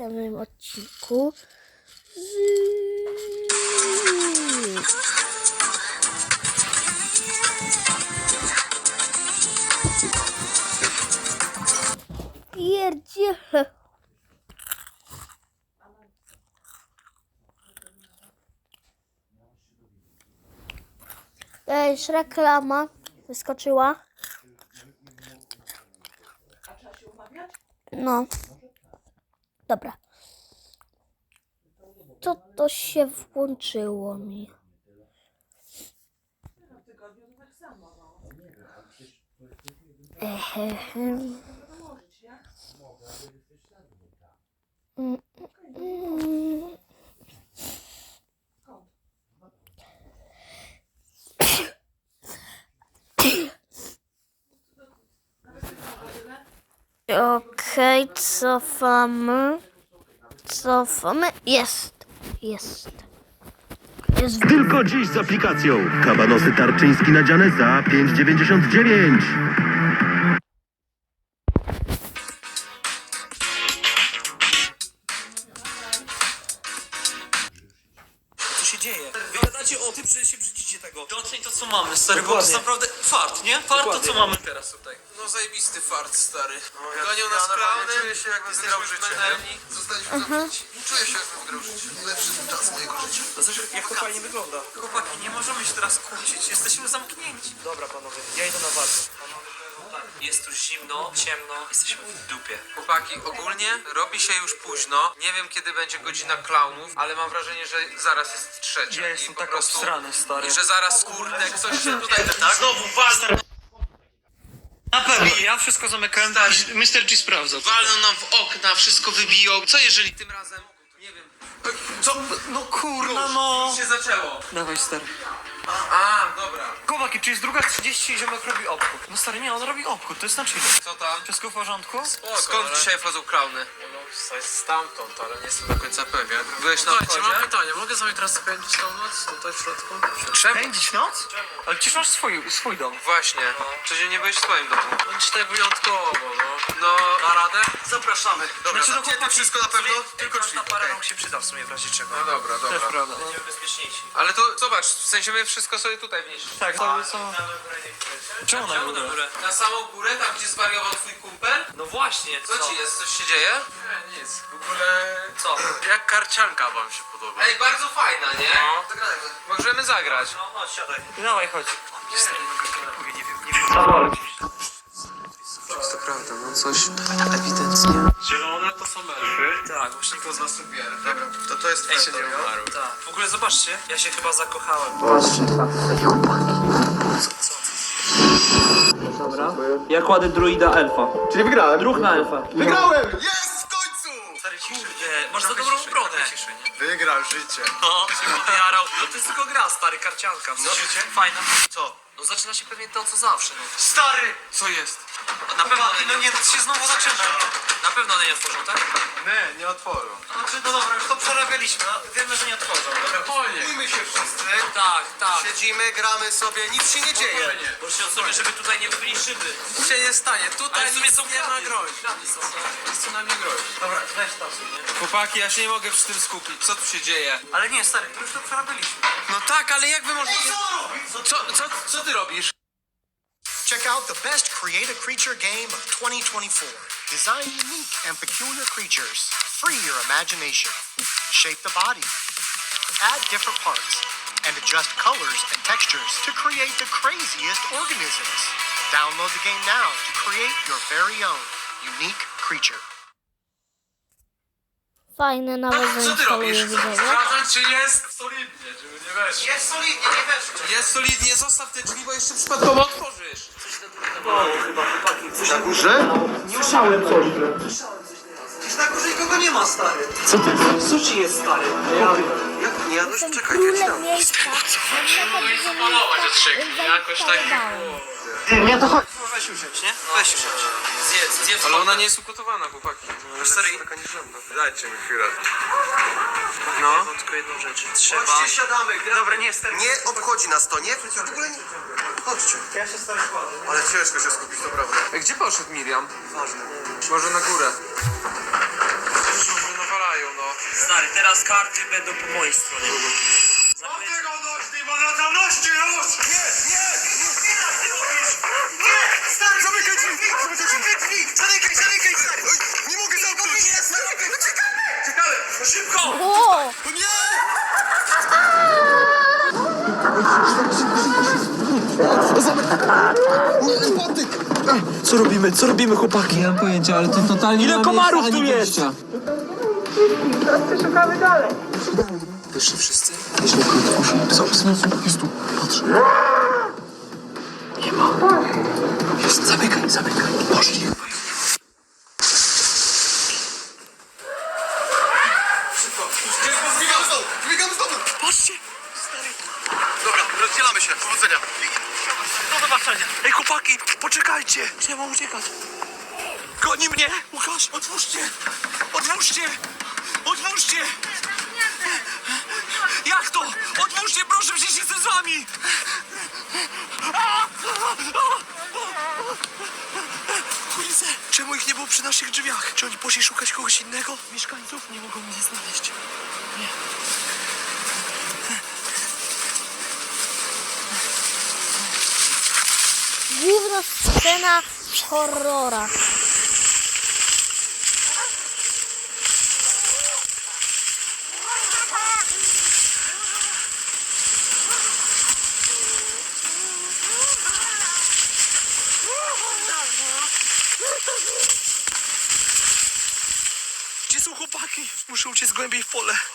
następnym odcinku z... Pierdziele. Też reklama wyskoczyła. No. Dobra. Co to się włączyło mi? Mm, Okej, cofamy. Cofamy. Jest. Jest. Jest. Tylko dziś z aplikacją. Kabanosy tarczyński nadziane za 5,99. Co się dzieje? Gadacie o tym, że się brzydzicie tego. Doceń to co mamy, stary, bo to jest naprawdę fart, nie? Fart to co mamy teraz zajebisty fart, stary. Gonią nas klauny, czuję się jakbym jesteśmy wygrał życie, menelni. Zostaliśmy zamknięci. Czuję się jakbym wygrał życie. Lepszy czas mojego życia. To znaczy, jak to fajnie wygląda. Chłopaki, nie możemy się teraz kłócić, jesteśmy zamknięci. Dobra panowie, ja idę na walkę. Jest tu zimno, ciemno, jesteśmy w dupie. Chłopaki, ogólnie robi się już późno. Nie wiem kiedy będzie godzina klaunów, ale mam wrażenie, że zaraz jest trzecia. Ja i jestem po tak prostu- obsrany, stary. I że zaraz kurde ktoś się tutaj... Tak? Znowu walę! Na pewno, ja wszystko zamykałem, Stary. Mr. G sprawdza. Walną nam w okna, wszystko wybiją. Co jeżeli tym razem... Nie wiem. Co? No kurna no! się zaczęło. Dawaj stary. A, dobra. Chłopaki, czy jest druga 30 i ziomek robi obchód? No stary, nie, on robi obchód, to jest na chwilę. Co tam? Wszystko w porządku? Skąd dzisiaj wchodzą klauny? Stamtąd, ale nie jestem Do końca pewien. Byłeś na Słuchajcie, mam wchodzie? pytanie. Mogę sobie teraz spędzić tą noc tutaj w środku? Czemu? Pędzić noc? Ale przecież masz swój, swój dom. Właśnie. Czy nie byłeś w swoim domu? Bądź tak wyjątkowo, no. No, Na radę? Zapraszamy. Dobra, znaczy, no zamknięte chłopaki, wszystko na pewno? Tylko Tylko na drzwi, parę okej. rąk się przyda w sumie w razie czego. no dobra, Też dobra. prawda. Będziemy bezpieczniejsi. Ale to zobacz, w sensie my wszystko sobie tutaj wnieśli. Tak, to są... Czemu na górę? górę? Na samą górę, tam gdzie zwariował twój kumpel? No właśnie. Co ci jest? Coś się dzieje? Nie, nic. W ogóle... Co? Jak karcianka wam się podoba? Ej, bardzo fajna, nie? No. Zagrajmy. Możemy zagrać. No, chodź, siadaj. Dawaj, chodź. Mówię, nie wiem, nie wiem. To prawda, no coś ewidentnie. Zielone to są elfy. Tak, właśnie to z nas lubię. Dobra, to to jest Ej, się nie umarł. Tak. W ogóle zobaczcie, ja się chyba zakochałem. Dobra. Ja kładę druida elfa. Czyli wygrałem. Druh na elfa. Wygrałem! Jest końcu! Stary ciszy. Masz za dobrą obronę. Wygrał życie. No, się podjarał. No to jest tylko gra, stary, karcianka. No, Fajna. Co? No zaczyna się pewnie to, co zawsze, no. Stary! Co jest? Na pewno no nie, to się znowu zaczyna. Na pewno one nie otworzą, tak? Nie, nie otworzą. Znaczy, no dobra, już to przerabialiśmy, no, wiemy, że nie otworzą. Dobra, Spokojnie. Spokójmy się wszyscy. Tak, tak. Siedzimy, gramy sobie, nic się nie dzieje. Proszę o sobie, żeby tutaj nie wybili szyby. Nic się nie stanie. Tutaj Ale w sumie nic są nie ma kraty. grozi. Kraty są, tak. Nic tu nam nie grozi. Dobra, weź tam nie? Chłopaki, ja się nie mogę przy tym skupić. Co tu się dzieje? Ale nie, stary, już to przerabialiśmy. No tak, ale jak wy możecie... Co, co, co ty robisz? Check out the best create a creature game of 2024. Design unique and peculiar creatures. Free your imagination. Shape the body. Add different parts. And adjust colors and textures to create the craziest organisms. Download the game now to create your very own unique creature. Fajne, nawet Co ty zainstaluję robisz? wideo. Sprawdzam, czy jest... Solidnie, żeby nie weszło. Jest solidnie, nie weszło. Jest solidnie, zostaw te drzwi, bo jeszcze przypadkowo otworzysz. Na górze? Przecież na górze nikogo nie ma, stary. Co ty? Co ci jest, stary? Nie, no Jestem czekaj, ja ci królem dam. miejsca. Zapalować od szyki, jakoś tak. Weź usiądź, nie? Weź usiądź. Zjedz, zjedz. Ale ona nie jest ugotowana, chłopaki. stary, Taka nieżemna. Dajcie mi chwilę. No. Mam tylko jedną rzecz. Trzeba... Chodźcie, siadamy. Dobra, nie, stary. Nie obchodzi nas to, nie? W ogóle nie. Chodźcie. Ja się stary. Ale ciężko się skupić, to prawda. Ej, Gdzie poszedł Miriam? Ważne. Może na górę. Stary, teraz karty będą po mojej stronie. Zaklęcie. Zamykaj drzwi! Zamykaj drzwi! Zamykaj, zamykaj, stary! Oj, Nie mogę zamknąć! Zamykaj, no czekamy! Czekamy! Szybko! O! O nie! Nie, patyk! Co robimy? Co robimy, chłopaki? Nie mam pojęcia, ale to totalnie Ile nie ma komarów tu jest? wyjścia. Wyszli wszyscy? Jeśli są, są, są, jest tu, patrz. Kurde, czemu ich nie było przy naszych drzwiach? Czy oni poszli szukać kogoś innego? Mieszkańców nie mogą mnie znaleźć. Nie. Główna scena horrora. Gdzie są chłopaki? Muszę uciec głębiej w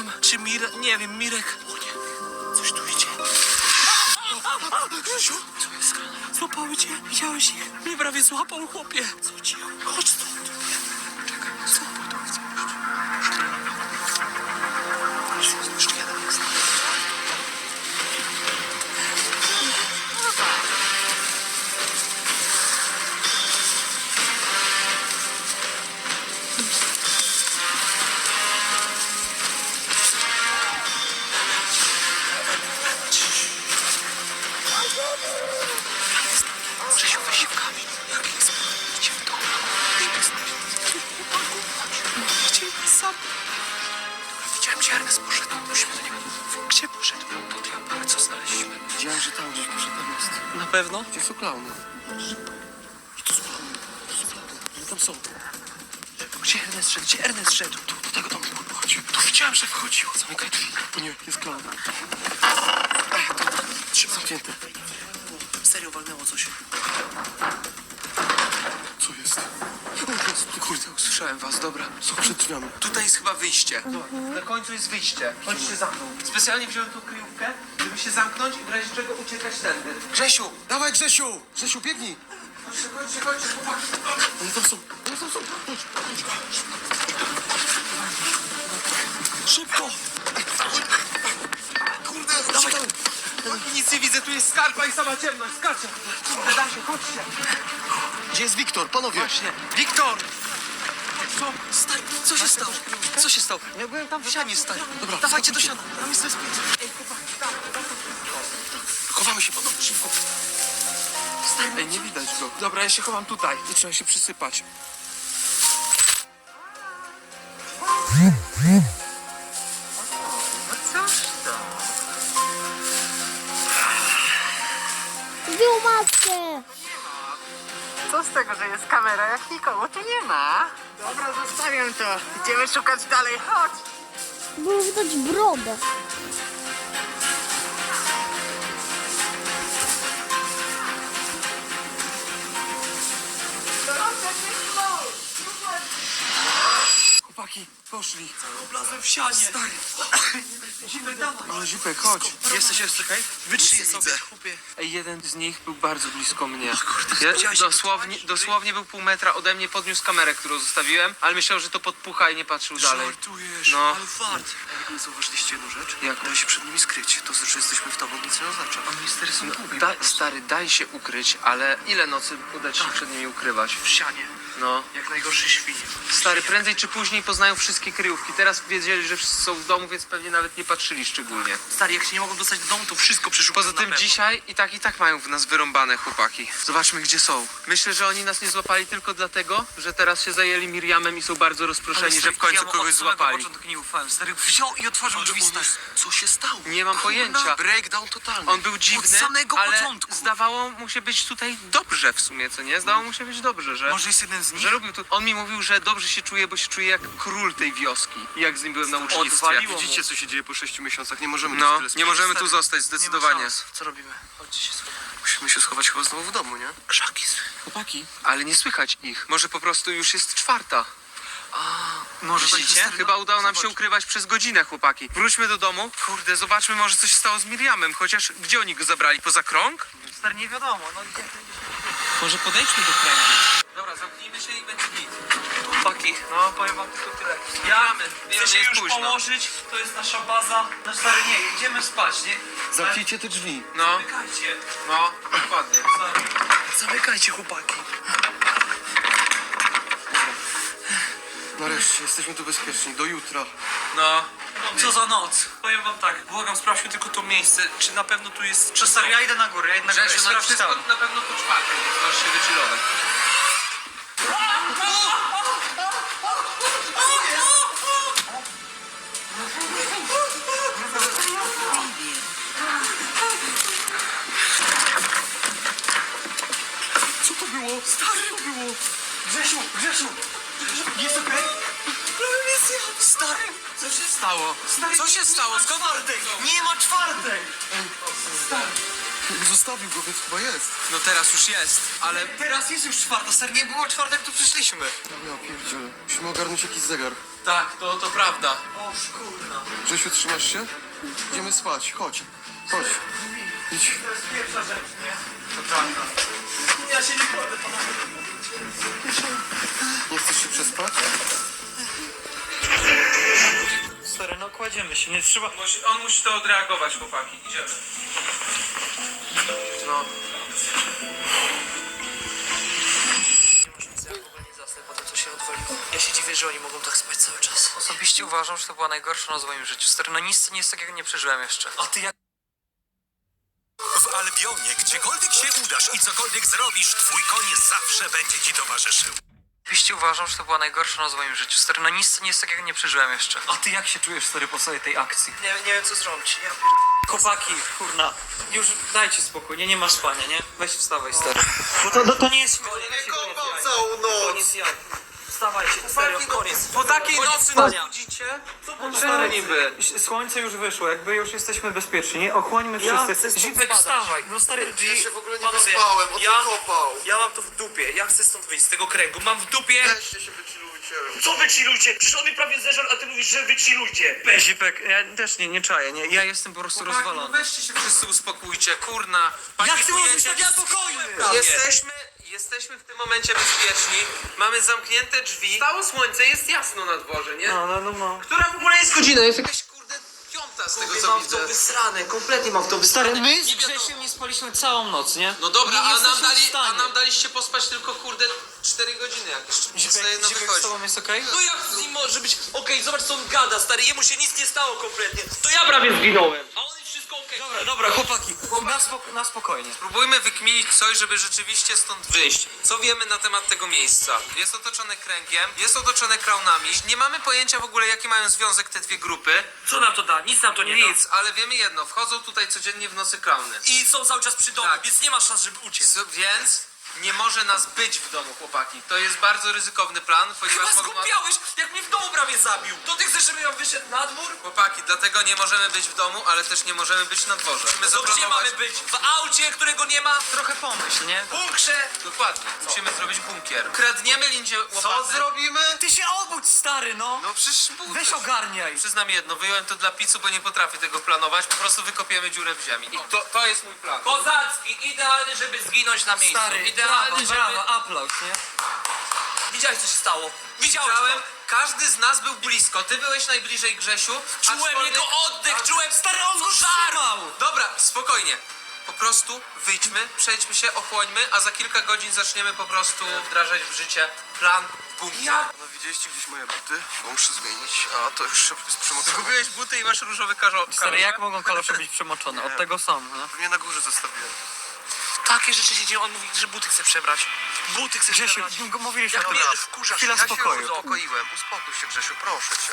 Miriam, czy Mir... Nie wiem, Mirek. O nie, coś tu idzie. Grzesiu, co jest? Złapały cię? Widziałeś ich? Mnie prawie złapał, chłopie. Co cicho? Chodź stąd. Widziałem, że tam gdzieś poszedł jest. Na pewno? Gdzie są klauny? I to są klauny. To są klauny. Oni tam są. Gdzie Ernest szedł? Gdzie Ernest szedł? Tu, do tego domu. Chodź. Tu widziałem, że wchodził. Zamykaj drzwi. O nie, jest klaun. Trzymaj. Zamknięte. Serio walnęło coś. Co jest? Kurde, Usłyszałem was, dobra. są przed drzwiami. Tutaj jest chyba wyjście. Na końcu jest wyjście. Chodźcie za mną. Specjalnie wziąłem tą kryjówkę, żeby się zamknąć i w razie czego uciekać tędy. Grzesiu! Dawaj, Grzesiu! Grzesiu, biegnij! Chodźcie, chodźcie, chodźcie, chłopaki. Oni tam są. Oni tam są. Chodź. Szybko! Kurde, Dawaj. Nic nie widzę, tu jest skarpa i sama ciemność. Skaczę. Kurde, da się, chodźcie. Gdzie jest Wiktor? Panowie! Właśnie. Wiktor! Co? Stary, co się stało? Co się stało? Ja byłem tam w sianie, stary. Dobra, Dawajcie do siana. Tam jest bezpiecznie. Chowamy się, panowie, szybko. Ej, nie widać go. Dobra, ja się chowam tutaj. I trzeba się przysypać. z tego, że jest kamera, jak nikogo tu nie ma? Dobra, zostawiam to. Idziemy szukać dalej, chodź. Było widać brodę. Chłopaki, poszli. Oblazłem w sianie. Stary. Zipek, dawaj. Ale Zipek, chodź. Jesteś jeszcze okej? Wytrzyj sobie. Chłopie. Ej, jeden z nich był bardzo blisko mnie. kurde, Ja, jak dosłownie, dosłownie był pół metra ode mnie, podniósł kamerę, którą zostawiłem, ale myślał, że to podpucha i nie patrzył dalej. Żartujesz, No. ale fart. Ej, zauważyliście jedną rzecz? Jaką? Da się przed nimi skryć. To, że jesteśmy w domu, nic nie oznacza. A minister są No, da, stary, daj się ukryć, ale ile nocy uda ci się przed nimi ukrywać? w sianie. No. Jak najgorszy świn. Stary, prędzej czy później poznają wszystkie kryjówki. Teraz wiedzieli, że wszyscy są w domu, więc pewnie nawet nie patrzyli szczególnie. Stary, jak się nie mogą dostać do domu, to wszystko przeszukują Poza na tym pewno. dzisiaj i tak i tak mają w nas wyrąbane chłopaki. Zobaczmy gdzie są. Myślę, że oni nas nie złapali tylko dlatego, że teraz się zajęli Miriamem i są bardzo rozproszeni, że w końcu kogoś złapali. początku nie ufałem. Stary wziął i otworzył drzwi, stary. Co się stało? Nie mam pojęcia. Breakdown totalny. On był dziwny, Od samego ale początku. zdawało mu się być tutaj dobrze w sumie, co nie? Zdawało mu się być dobrze, że... Może jest jeden z nich? Że lubił tu. On mi mówił, że dobrze się czuje, bo się czuje jak król tej wioski. Jak z nim byłem na ucznictwie. Widzicie, co się dzieje po 6 miesiącach? Nie możemy tu No, tyle nie możemy tu zostać, zdecydowanie. Co robimy? Chodźcie się schowamy. Musimy się schować chyba znowu w domu, nie? Krzaki. Chłopaki, ale nie słychać ich. Może po prostu już jest czwarta. Może Widzicie? Chyba udało nam się ukrywać przez godzinę, chłopaki. Wróćmy do domu. Kurde, zobaczmy, może coś stało z Miriamem. Chociaż gdzie oni go zabrali? Poza krąg? Stary, nie wiadomo. No, Może podejdźmy do kręgu. No powiem wam tylko tyle. Ja chcę się już późno. położyć, to jest nasza baza. No stary, nie, idziemy spać, nie? Zamknijcie te drzwi. No, Zamykajcie. no, dokładnie. Zamykajcie, chłopaki. Nareszcie, jesteśmy tu bezpieczni. Do jutra. No. Co za noc? Powiem wam tak, błagam, sprawdźmy tylko to miejsce, czy na pewno tu jest... Czy stary, ja idę na górę, ja idę na górę, Grzesiu, na sprawdź wszystko tam. na pewno po czwartej, możesz się wychillować. Stary, było! Grzesiu, Grzesiu! Jest okej? Jest ja, stary! Co się stało? Stary, Co się stało? Nie ma Skąd czwartek! Nie ma czwartek! Zostawił go, więc chyba jest. No teraz już jest, ale Teraz jest już czwarta, stary, nie było czwartek, tu przyszliśmy. Ja pierdzielę. Musimy ogarnąć jakiś zegar. tak, to, to prawda. O, szkurna. Grzesiu, trzymasz się? Idziemy spać. Chodź. Chodź. Idź. To jest pierwsza rzecz, nie? To prawda. Ja się nie kładę, panowie. Nie chcesz się przespać? Stary, no kładziemy się, nie trzeba... Musi, on musi to odreagować, chłopaki. Idziemy. No. Ja się odwaliło. Ja się dziwię, że oni mogą tak spać cały czas. Osobiście uważam, że to była najgorsza noc w moim życiu. Stary, no nic nie jest takiego nie przeżyłem jeszcze. A ty jak... W Albionie, gdziekolwiek się udasz i cokolwiek zrobisz, twój koń zawsze będzie ci towarzyszył. Osobiście uważam, że to była najgorsza noc w moim życiu. Stary, no nic nie jest takiego nie przeżyłem jeszcze. A ty jak się czujesz, stary, po całej tej akcji? Nie, nie wiem co zrobić. Ja Chłopaki, kurna, już dajcie spokój, nie, nie ma spania, nie? Weź wstawaj, stary. Bo to, to, to nie jest... Nie kopał całą noc. Koniec jaj. Wstawajcie, serio, koniec. Po takiej nocy nas budzicie? Co Stary, stary niby? Słońce już wyszło, jakby już jesteśmy bezpieczni, nie? Ochłońmy wszyscy. Zipek, wstawaj. No stary, Ja się w ogóle nie Panowie, wyspałem, on ja- ja... kopał. Ja mam to w dupie, ja chcę stąd wyjść z tego kręgu, mam w dupie... Weźcie się wychillujcie. Co wychillujcie? Przecież on mi prawie zeżar, a ty mówisz, że wychillujcie. Zipek, ja też nie, nie czaję, nie? Ja jestem po prostu Chłopaki, no rozwalony. weźcie się wszyscy uspokójcie, kurna. Jak ty możesz tak spokojny? Jesteśmy, jesteśmy w tym momencie bezpieczni. Mamy zamknięte drzwi. Stało słońce, jest jasno na dworze, nie? No, no, no, no. Która w ogóle jest godzina? Jest jakaś kurde piąta z tego co Mam w widzę. to wysrane, kompletnie mam w to wysrane. Stary, my z Nie wiadomo. Grzesiem nie spaliśmy całą noc, nie? No dobra, Nie a nam, jesteśmy w dali, a nam daliście pospać tylko kurde 4 godziny jakieś. Nic na jedno Zipek, z wychodzi. tobą jest okej? No jak z nim może być? Okej, zobacz co on gada, stary, jemu się nic nie stało kompletnie. To ja prawie zginąłem. A on wszystko okej. Dobra, dobra, chłopaki, na, spok- na spokojnie. Spróbujmy wykminić coś, żeby rzeczywiście stąd wyjść. Co wiemy na temat tego miejsca? Jest otoczone kręgiem, jest otoczone kraunami. Nie mamy pojęcia w ogóle, jaki mają związek te dwie grupy. Co nam to da? Nic nam to nie Nic, ale wiemy jedno. Wchodzą tutaj codziennie w nocy klauny. I są cały czas przy domu, Tak. więc nie ma szans, żeby uciec. So, więc Nie może nas być w domu, chłopaki. To jest bardzo ryzykowny plan, ponieważ Chyba mogą... zgłupiałeś, jak mnie w domu prawie zabił. To ty chcesz, żebym ja wyszedł na dwór? Chłopaki, dlatego nie możemy być w domu, ale też nie możemy być na dworze. Musimy To gdzie zaplanować- mamy być? W aucie, którego nie ma? Trochę pomyśl, nie? Bunkrze? Dokładnie. Musimy zrobić bunkier. Kradniemy lindzie łopaty. Co zrobimy? Ty się obudź, stary, no. No przecież buty. Weź ogarniaj. Przyznam jedno, wyjąłem to dla picu, bo nie potrafię tego planować. Po prostu wykopiemy dziurę w ziemi. I to, to jest mój plan. Kozacki, idealny, żeby zginąć na miejscu. Stary, idealny, brawo, żeby... brawo, aplauz, nie? Widziałeś, co się stało? Widziałeś Widziałem, to? każdy z nas był blisko. Ty byłeś najbliżej Grzesiu. Czułem aczkolwiek- jego oddech, czułem stary, on go. Dobra, spokojnie. Po prostu wyjdźmy, przejdźmy się, ochłońmy, a za kilka godzin zaczniemy po prostu wdrażać w życie plan bunkier. No widzieliście gdzieś moje buty? Bo muszę zmienić, a to już jest przemocowane. Zgubiłeś buty i masz różowy karzo. Stary, jak mogą kalosze być przemoczone? Od tego są, no. Pewnie na górze zostawiłem. Takie rzeczy się dzieją, on mówi, że buty chce przebrać. Buty chce Grzesiu, przebrać. m- mówiliśmy o Jak tym. mnie wkurzasz. Chwila ja spokoju. się uspokoiłem. Uspokój się Grzesiu, proszę cię.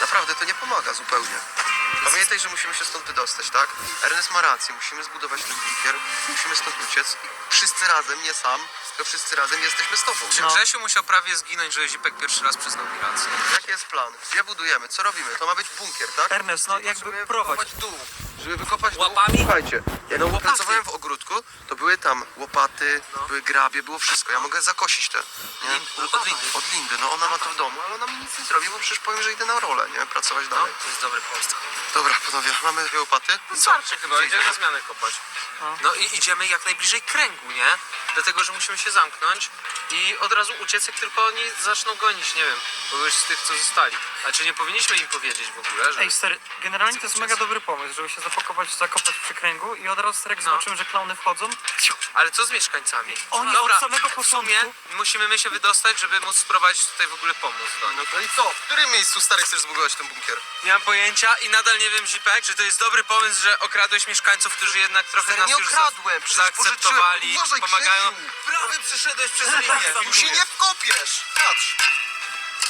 Naprawdę to nie pomaga zupełnie. Pamiętaj, że musimy się stąd wydostać, tak? Ernest ma rację, musimy zbudować ten bunkier, musimy stąd uciec i wszyscy razem, nie sam, tylko wszyscy razem jesteśmy z tobą. Czy No. Grzesiu musiał prawie zginąć, że Zipek pierwszy raz przyznał mi rację? Jaki jest plan? Gdzie budujemy? Co robimy? To ma być bunkier, tak? Ernest, no jakby prowadź. dół. Żeby wykopać. Łapami? Słuchajcie, jak No, łopaty. pracowałem w ogródku, to były tam łopaty, były grabie, było wszystko. Ja mogę zakosić te. Nie? Lin- od Lindy. Od Lindy, no ona ma to w domu, ale ona mi nic nie zrobi, bo przecież powiem, że idę na rolę, nie? Pracować dalej. To jest dobry pomysł. Dobra, panowie, mamy dwie łopaty. I co? Starczy chyba, idziemy na zmianę kopać. No i idziemy jak najbliżej kręgu, nie? Dlatego, że musimy się zamknąć i od razu uciec, jak tylko oni zaczną gonić, nie wiem, kogoś z tych, co zostali. A czy nie powinniśmy im powiedzieć w ogóle, że... Ej, stary, generalnie to jest mega dobry pomysł, żeby się zapakować, zakopać w przykręgu i od razu, stary, jak No. zobaczymy, że klauny wchodzą, Ale co z mieszkańcami? Oni Dobra, od samego w początku- sumie musimy my się wydostać, żeby móc sprowadzić tutaj w ogóle pomóc do nich. No to i co? W którym miejscu stary chcesz zbudować ten bunkier? Nie mam pojęcia i nadal nie wiem, Zipek, czy to jest dobry pomysł, że okradłeś mieszkańców, którzy jednak trochę Stary, nas nie już okradłem, przecież zaakceptowali, pożyczyłem. Uważaj, pomagają. Grzesiu. Prawy przeszedłeś przez linię. Tu się nie wkopiesz! Patrz!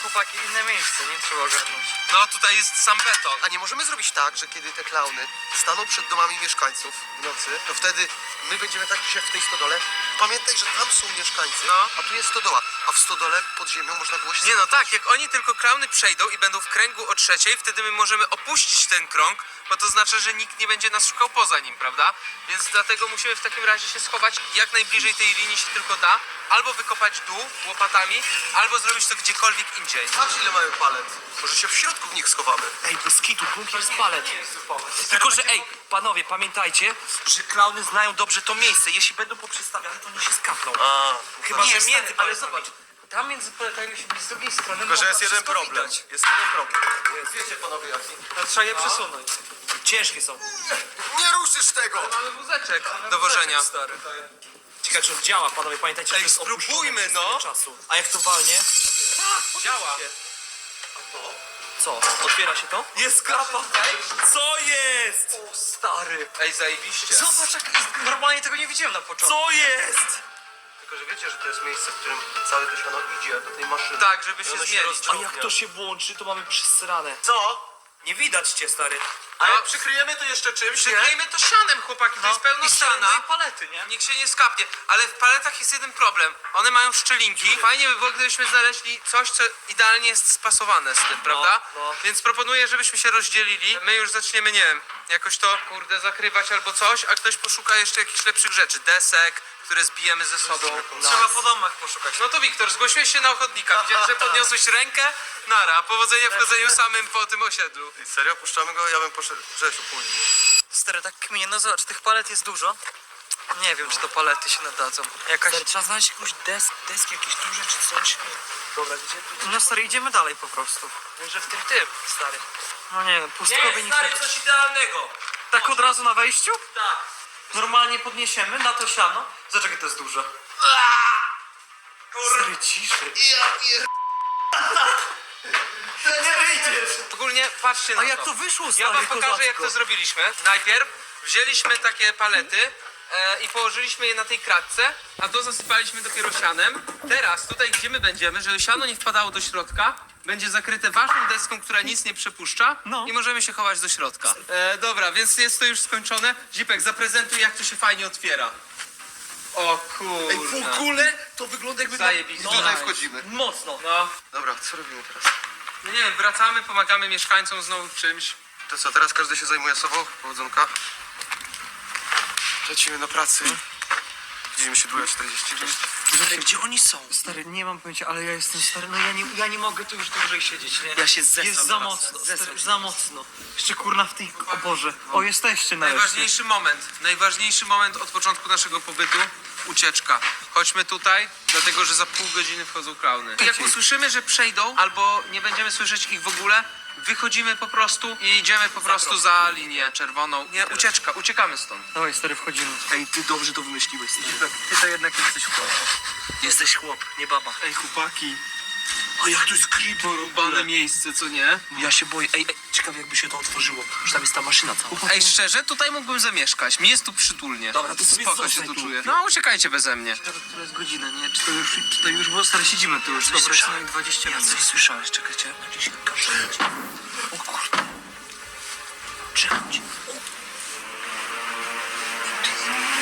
Chłopaki, inne miejsce, nie trzeba ogarnąć. No tutaj jest sam beton. A nie możemy zrobić tak, że kiedy te klauny staną przed domami mieszkańców w nocy, to wtedy my będziemy tak dzisiaj w tej stodole. Pamiętaj, że tam są mieszkańcy, No. a tu jest stodoła. A w stodole pod ziemią można było się Nie no tak, jak oni tylko klauny przejdą i będą w kręgu o trzeciej, wtedy my możemy opuścić ten krąg, bo to znaczy, że nikt nie będzie nas szukał poza nim, prawda? Więc dlatego musimy w takim razie się schować jak najbliżej tej linii się tylko da, albo wykopać dół łopatami, albo zrobić to gdziekolwiek indziej. Patrz ile mają palet. Może się w środku w nich schowamy. Ej, bez kitu, bunkier z palet. Tylko, że ej, panowie, pamiętajcie, że klauny znają dobrze to miejsce. Jeśli będą poprzestawiane, to nie się skapną. A, Chyba, Nie, że stary, między ale paletami. zobacz, tam między paletami się z drugiej strony tylko, że można jest jeden wszystko problem. widać. Jest jeden problem. Wiecie panowie jaki? No, trzeba je przesunąć. Ciężkie są. Nie ruszysz tego! Mamy wózeczek do wożenia. Ciekawe, czy on działa, panowie, pamiętajcie, że Ej, to jest opuszczone spróbujmy, przez no. tyle czasu. A jak to walnie? Działa. Co? Otwiera się to? Jest klapa! Co jest? O, stary. Ej, zajebiście. Zobacz, jak normalnie tego nie widziałem na początku. Co jest? Tylko, że wiecie, że to jest miejsce, w którym całe to siano idzie do tej maszyny. Tak, żeby I się ono. A rozciągnie. jak to się włączy, to mamy przysrane. Co? Nie widać cię, stary. A No. przykryjemy to jeszcze czymś, nie? Przyklejmy to sianem, chłopaki, to jest pełno I stary, no siana. i palety, nie? Niech się nie skapnie, ale w paletach jest jeden problem. One mają szczelinki. Fajnie by było, gdybyśmy znaleźli coś, co idealnie jest spasowane z tym, prawda? no. Więc proponuję, żebyśmy się rozdzielili. My już zaczniemy, nie wiem, jakoś to, kurde, zakrywać albo coś, a ktoś poszuka jeszcze jakichś lepszych rzeczy. Desek, które zbijemy ze sobą. Trzeba po domach poszukać. No to Wiktor, zgłosiłeś się na ochotnika. Widziałem, że podniosłeś rękę. Nara, powodzenia w chodzeniu samym po tym osiedlu. Ej, Serio? Puszczamy go? Ja bym poszedł Grzesiu później. Stary, tak kminie, no zobacz, tych palet jest dużo. Nie wiem, czy to palety się nadadzą. Jakaś... Stary, trzeba znaleźć jakąś des, deski, jakieś duże czy coś. Dobra, gdzie tu? No stary, idziemy dalej po prostu. Może w tym tym, stary. No nie wiem, pustkowy Nie, nie stary, coś idealnego. Tak od razu na wejściu? Tak. Normalnie podniesiemy na to siano. Zaczekaj, to jest duże. Stary, ciszej. Nie wyjdziesz. Ogólnie patrzcie na A jak to wyszło, stary, Ja wam pokażę, jak kozacko. to zrobiliśmy. Najpierw wzięliśmy takie palety e, i położyliśmy je na tej kratce, a to zasypaliśmy dopiero sianem. Teraz, tutaj gdzie my będziemy, żeby siano nie wpadało do środka, będzie zakryte ważną deską, która nic nie przepuszcza No. i możemy się chować do środka. E, dobra, więc jest to już skończone. Zipek, zaprezentuj, jak to się fajnie otwiera. O Ej, w ogóle to wygląda jakby... Zajebiście. I tutaj wchodzimy. Mocno. No, Dobra, co robimy teraz? no nie wiem, wracamy, pomagamy mieszkańcom znowu w czymś. To co, teraz każdy się zajmuje sobą? Powodzonka. Lecimy do pracy. Widzimy się 2.46. Stary, gdzie oni są? Stary, nie mam pojęcia, ale ja jestem stary, no ja nie, ja nie mogę tu już dłużej siedzieć, nie? Ja się zesram Jest za mocno, Zesram stary, się. za mocno. Jeszcze kurna w tej, o Boże. O, jesteście nareszcie. Najważniejszy moment, najważniejszy moment od początku naszego pobytu, ucieczka. Chodźmy tutaj, dlatego że za pół godziny wchodzą klauny. Jak usłyszymy, że przejdą, albo nie będziemy słyszeć ich w ogóle, wychodzimy po prostu i idziemy po prostu za linię czerwoną. Nie, ucieczka, uciekamy stąd. Dawaj, stary, wchodzimy. Ej, ty dobrze to wymyśliłeś. Ty to jednak jesteś chłop. Jesteś chłop, nie baba. Ej, chłopaki, A jak to jest creepy. porubane miejsce, co nie? Ja się boję. Ej, ej, ciekawe jakby się to otworzyło. Że tam jest ta maszyna cała. Ej, szczerze, tutaj mógłbym zamieszkać. Mi jest tu przytulnie. Dobra, to sobie Spoko się zostań tu tu. czuję. No, uciekajcie beze mnie. To jest godzina, nie? Czy to już, czy to już, bo stary, siedzimy tu już. Dobra, słyszałem. przynajmniej 20 Ja minut. coś słyszałeś, czekajcie. Gdzieś każe. O kurde. Czekajcie.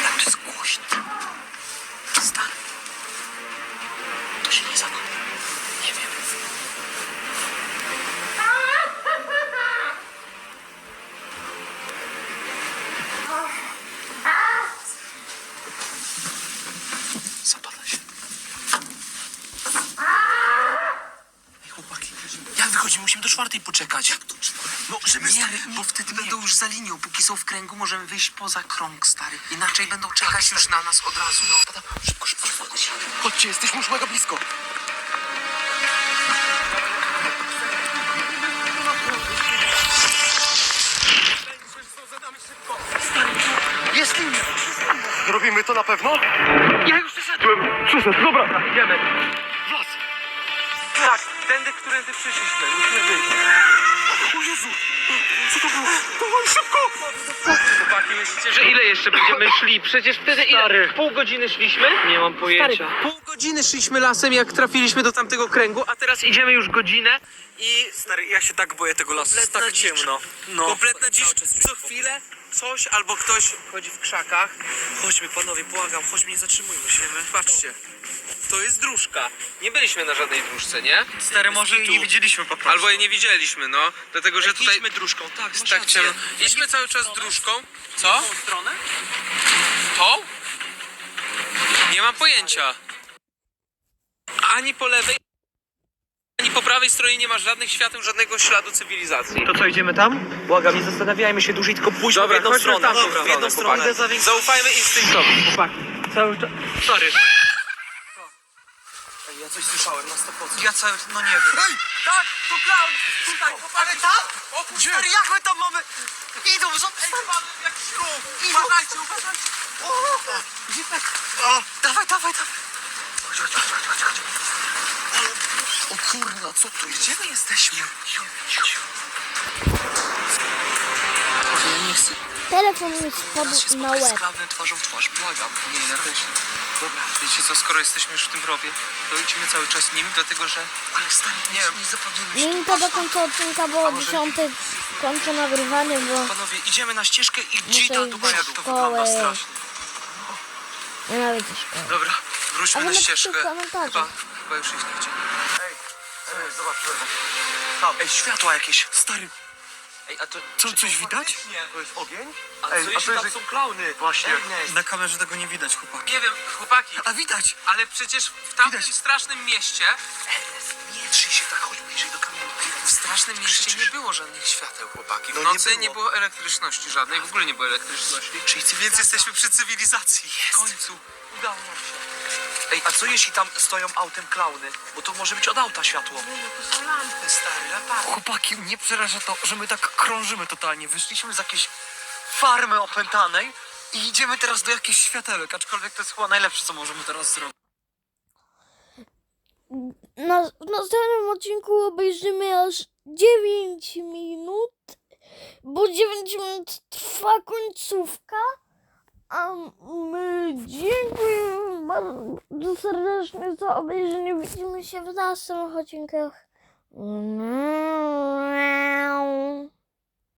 Jak to jest głośno. Stary. To się nie zawa. Nie wiem. Zapada się. Chłopaki, jak wychodzi? Musimy do czwartej poczekać. Jak to No, żeby Nie, stary... bo wtedy będą już za linią. Póki są w kręgu, możemy wyjść poza krąg, stary. Inaczej będą czekać już na nas od razu. No. Szybko, szybko, szybko. Chodźcie, jesteśmy już mega blisko. To na pewno? Ja już przeszedłem. Przyszedł, dobra. Idziemy. Tak, tędy, którędy przyszliśmy. Musimy wyjść. O Jezu! Chłopaki, myślicie, że ile jeszcze będziemy szli? Przecież wtedy ile? Pół godziny szliśmy? Nie mam pojęcia. Pół godziny szliśmy lasem, jak trafiliśmy do tamtego kręgu, a teraz idziemy już godzinę i Stary, ja się tak boję tego lasu, jest tak ciemno. No. kompletna dziś. Co chwilę coś albo ktoś chodzi w krzakach. Chodźmy, panowie, błagam, chodźmy, nie zatrzymujmy się. Patrzcie, to jest dróżka. Nie byliśmy na żadnej dróżce, nie? Stary, może i nie widzieliśmy po prostu. Albo jej nie widzieliśmy, no. Dlatego, że tutaj Idźmy dróżką, tak, masz tak rację. ciemno. Idźmy cały czas dróżką. Co? stronę? Tą? Nie mam pojęcia. Ani po lewej, ani po prawej stronie nie ma żadnych świateł, żadnego śladu cywilizacji. To co, idziemy tam? Błagam, nie zastanawiajmy się dłużej, tylko pójdźmy w jedną chodźmy stronę. w tamtą w jedną stronę, stronę. chłopaki. Zaufajmy instynktowi. Cały czas. Sorry. Ej, ja coś słyszałem na 100%. Ja cały, no nie wiem. Tak, to klaun! Tutaj, ale tam? O, stary, jak my tam mamy? Idą, za... Ej, mamy jakiś ruch! Uważajcie, uważajcie! O, gdzie tak? O, dawaj, dawaj, dawaj! Chodź, chodź, chodź, chodź, chodź. O kurna, co tu jest? Gdzie my jesteśmy? Boże, ja nie chcę. Telefon mi Teraz się spadł na spotkać z łeb. klaunem twarzą w twarz, błagam. Nie, ja też. Dobra, wiecie co, skoro jesteśmy już w tym rowie, to idziemy cały czas nim, dlatego że... Ale stary, nie, Nie. nie zapadniemy się. Minuta do końca odcinka, bo o 10 kończę nagrywanie, bo Panowie, idziemy na ścieżkę i Muszę gdzieś tam iść do jak to szkoły. wygląda strasznie. nienawidzę szkoły. Dobra, wróćmy wy na napiszcie ścieżkę. Chyba, chyba już iść nie chcę. Ej, światła jakieś. Stary, Ej, a to... co, coś widać? To jest ogień? A co jeśli tam są klauny? Właśnie. Na kamerze tego nie widać, chłopaki. Nie wiem, chłopaki, A widać! ale przecież w tamtym Widać. strasznym mieście, Nie drzyj się tak, chodź bliżej do kamery. w strasznym mieście nie było żadnych świateł, chłopaki. W No nie nocy nie było. było elektryczności żadnej, w ogóle nie było elektryczności. Czyli Więc jesteśmy przy cywilizacji. W końcu. Udało nam się. Ej, a co jeśli tam stoją autem klauny? Bo to może być od auta światło. Nie, no to są lampy, stary, latarki. Chłopaki, mnie przeraża to, że my tak krążymy totalnie. Wyszliśmy z jakiejś farmy opętanej i idziemy teraz do jakichś światełek, aczkolwiek to jest chyba najlepsze, co możemy teraz zrobić. Na, w następnym odcinku obejrzymy aż 9 minut, bo 9 minut trwa końcówka. A my dziękuję bardzo serdecznie za obejrzenie. Widzimy się w następnych odcinkach.